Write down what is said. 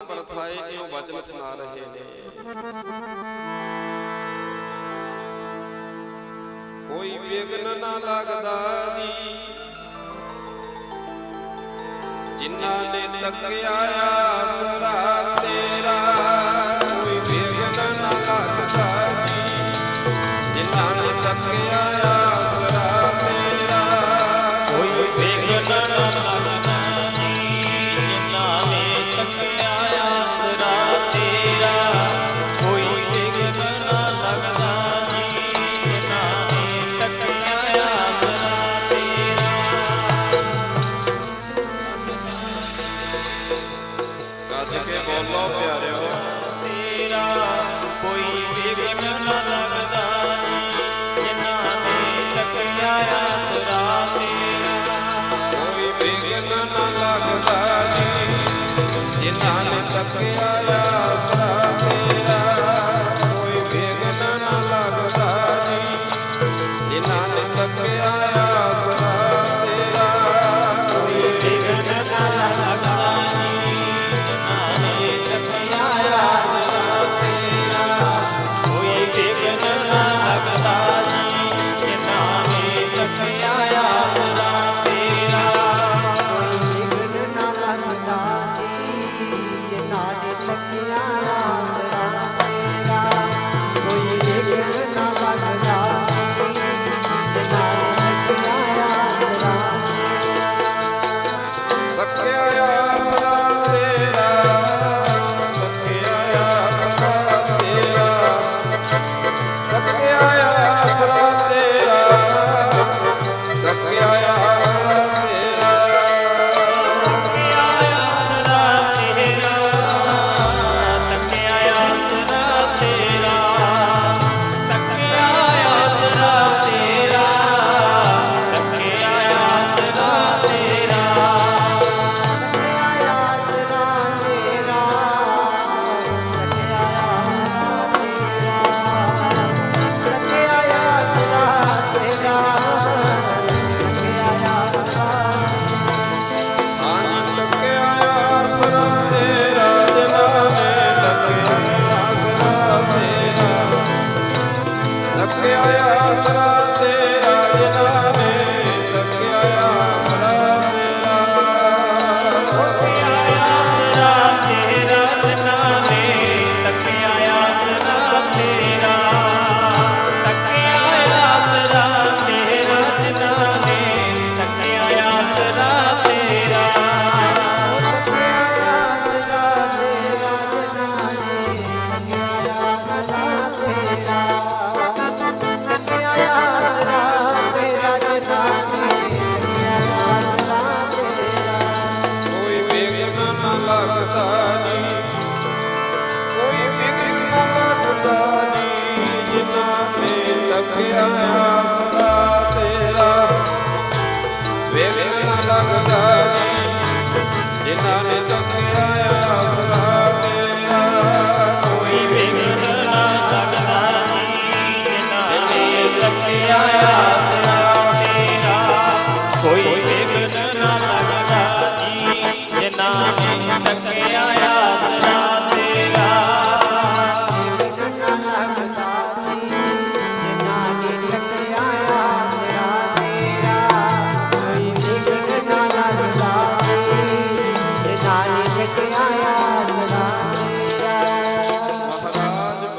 ਪਰਥਾਏ ਇਉਂ ਵਚਨ ਸੁਣਾ ਰਹੇ ਨੇ। ਕੋਈ ਵਿਗਨ ਨਾ ਲੱਗਦਾ ਜੀ ਜਿਨ੍ਹਾਂ ਨੇ ਤੱਕਿਆ ਆਸਰਾ Yeah. রাতে ਜਿਨ੍ਹਾਂ ਨੇ ਤੱਕਿਆ